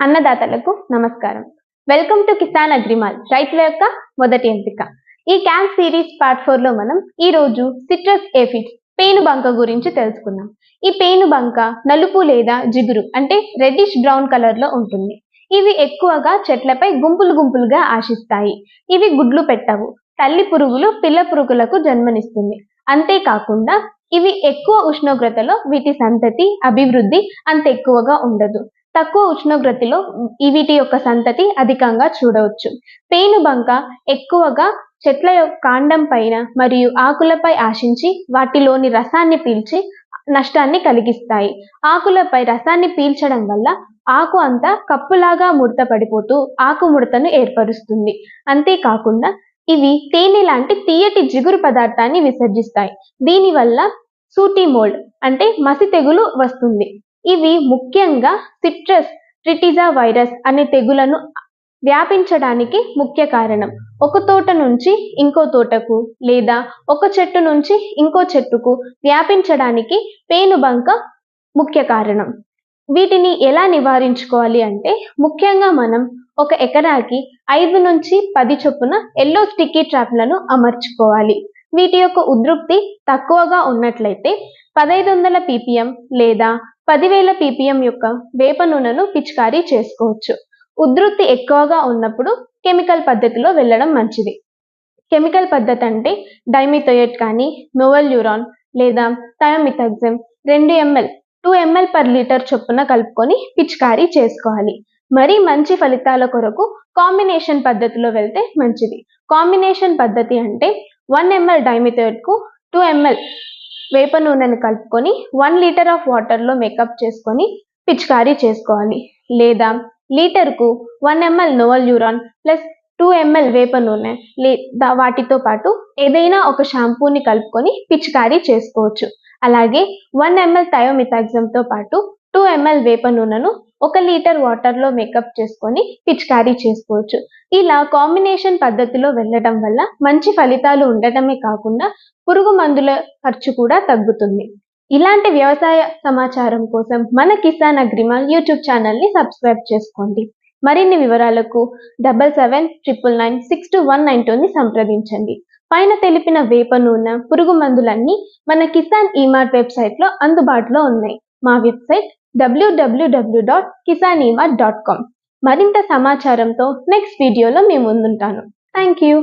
అన్నదాతలకు నమస్కారం. Welcome to Kisan agri mall రైతుల యొక్క మొదటి ఎంపిక. ఈ క్యాంప్ సిరీస్ పార్ట్ ఫోర్లో మనం ఈ రోజు సిట్రస్ ఏఫిడ్స్ పేను బంక గురించి తెలుసుకుందాం. ఈ పేను బంక నలుపు లేదా జిగురు అంటే రెడ్డిష్ బ్రౌన్ కలర్లో ఉంటుంది. ఇవి ఎక్కువగా చెట్లపై గుంపులు గుంపులుగా ఆశిస్తాయి. ఇవి గుడ్లు పెట్టవు తల్లి పురుగులు పిల్ల పురుగులకు జన్మనిస్తుంది. అంతేకాకుండా ఇవి ఎక్కువ ఉష్ణోగ్రతలో వీటి సంతతి అభివృద్ధి అంత ఎక్కువగా ఉండదు. తక్కువ ఉష్ణోగ్రతలో వీటి యొక్క సంతతి అధికంగా చూడవచ్చు. పేనుబంక ఎక్కువగా చెట్ల యొక్క కాండం పైన మరియు ఆకులపై ఆశించి వాటిలోని రసాన్ని పీల్చి నష్టాన్ని కలిగిస్తాయి. ఆకులపై రసాన్ని పీల్చడం వల్ల ఆకు అంతా కప్పులాగా ముడత పడిపోతూ ఆకు ముడతను ఏర్పరుస్తుంది. అంతేకాకుండా ఇవి తేనె లాంటి తీయటి జిగురు పదార్థాన్ని విసర్జిస్తాయి. దీనివల్ల సూటి మోల్డ్ అంటే మసి తెగులు వస్తుంది. ఇవి ముఖ్యంగా సిట్రస్ ట్రిటిజా వైరస్ అనే తెగులను వ్యాపించడానికి ముఖ్య కారణం. ఒక తోట నుంచి ఇంకో తోటకు లేదా ఒక చెట్టు నుంచి ఇంకో చెట్టుకు వ్యాపించడానికి పేనుబంక ముఖ్య కారణం. వీటిని ఎలా నివారించుకోవాలి అంటే ముఖ్యంగా మనం ఒక ఎకరాకి ఐదు నుంచి పది చొప్పున ఎల్లో స్టిక్కీ ట్రాప్లను అమర్చుకోవాలి. వీటి యొక్క ఉద్రుక్తి తక్కువగా ఉన్నట్లయితే పదహైదు వందల పీపీఎం లేదా పదివేల పీపీఎం యొక్క వేప నూనెను పిచికారీ చేసుకోవచ్చు. ఉధృతి ఎక్కువగా ఉన్నప్పుడు కెమికల్ పద్ధతిలో వెళ్ళడం మంచిది. కెమికల్ పద్ధతి అంటే డైమిథోయేట్ కానీ నోవల్యూరాన్ లేదా థయోమిథాక్సిమ్ రెండు ML two ML per litre చొప్పున కలుపుకొని పిచికారీ చేసుకోవాలి. మరీ మంచి ఫలితాల కొరకు కాంబినేషన్ పద్ధతిలో వెళ్తే మంచిది. కాంబినేషన్ పద్ధతి అంటే వన్ ఎంఎల్ డైమిథోయేట్కు టూ ఎంఎల్ వేప నూనెను కలుపుకొని వన్ లీటర్ ఆఫ్ వాటర్లో మేకప్ చేసుకొని పిచికారీ చేసుకోవాలి. లేదా లీటర్కు one ML novaluron plus two ML వేప నూనె లేదా వాటితో పాటు ఏదైనా ఒక షాంపూని కలుపుకొని పిచికారీ చేసుకోవచ్చు. అలాగే వన్ ఎంఎల్ థయోమిథాక్సమ్తో పాటు టూ ఎంఎల్ వేప నూనెను ఒక లీటర్ వాటర్లో మేకప్ చేసుకొని పిచికారీ చేసుకోవచ్చు. ఇలా కాంబినేషన్ పద్ధతిలో వెళ్ళడం వల్ల మంచి ఫలితాలు ఉండటమే కాకుండా పురుగు మందుల ఖర్చు కూడా తగ్గుతుంది. ఇలాంటి వ్యవసాయ సమాచారం కోసం మన కిసాన్ అగ్రిమాల్ యూట్యూబ్ ఛానల్ని సబ్స్క్రైబ్ చేసుకోండి. మరిన్ని వివరాలకు double seven triple nine six two one nine టూని సంప్రదించండి. పైన తెలిపిన వేప నూనె పురుగు మందులన్నీ మన కిసాన్ ఈమార్ట్ వెబ్సైట్లో అందుబాటులో ఉన్నాయి. మా website W W W dot Kisanima dot com మరింత సమాచారంతో నెక్స్ట్ వీడియోలో మేము ముందుంటాను థ్యాంక్ యూ